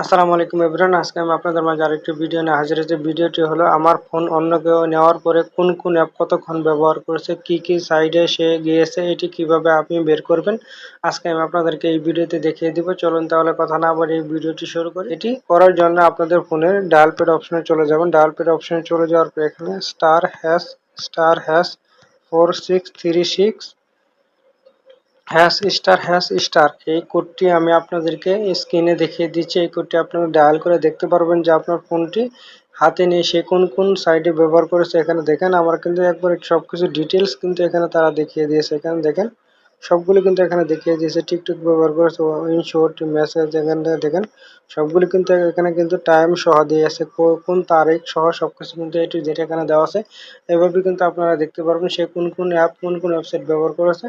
আসসালামু আলাইকুম এভরিওয়ান, আজকে আমি আপনাদের মাঝে আরেকটি ভিডিও নিয়ে হাজির হয়েছি। ভিডিওটি হলো, আমার ফোন অন্য কেউ নেওয়ার পরে কোন কোন অ্যাপ কতক্ষণ ব্যবহার করেছে, কি কি সাইডে সে গিয়েছে, এটি কীভাবে আপনি বের করবেন, আজকে আমি আপনাদেরকে এই ভিডিওতে দেখিয়ে দিব। চলুন তাহলে কথা না বলে এই ভিডিওটি শুরু করি। এটি করার জন্য আপনাদের ফোনের ডায়াল পেড অপশনে চলে যাবেন। ডায়াল পেড অপশনে চলে যাওয়ার পর এখানে star hash star hash four six three six hash star hash star, এই কোডটি আমি আপনাদেরকে স্ক্রিনে দেখিয়ে দিচ্ছি। এই কোডটি আপনারা ডায়াল করে দেখতে পারবেন যে আপনার ফোনটি হাতে নিয়ে সে কোন কোন সাইটে ব্যবহার করেছে এখানে দেখেন। আমার কিন্তু একবার সব কিছু ডিটেলস কিন্তু এখানে তারা দেখিয়ে দিয়েছে। এখানে দেখেন, সবগুলো কিন্তু এখানে দেখিয়ে দিয়েছে। টিকটক ব্যবহার করেছে ইনশোর্ট মেসেজ, এখানে দেখেন, সবগুলো কিন্তু এখানে কিন্তু টাইম সহ দিয়ে আছে। কোন তারিখ সহ সবকিছু কিন্তু এটি যেটা এখানে দেওয়া আছে। এভাবে কিন্তু আপনারা দেখতে পারবেন সে কোন কোন অ্যাপ, কোন কোন ওয়েবসাইট ব্যবহার করেছে।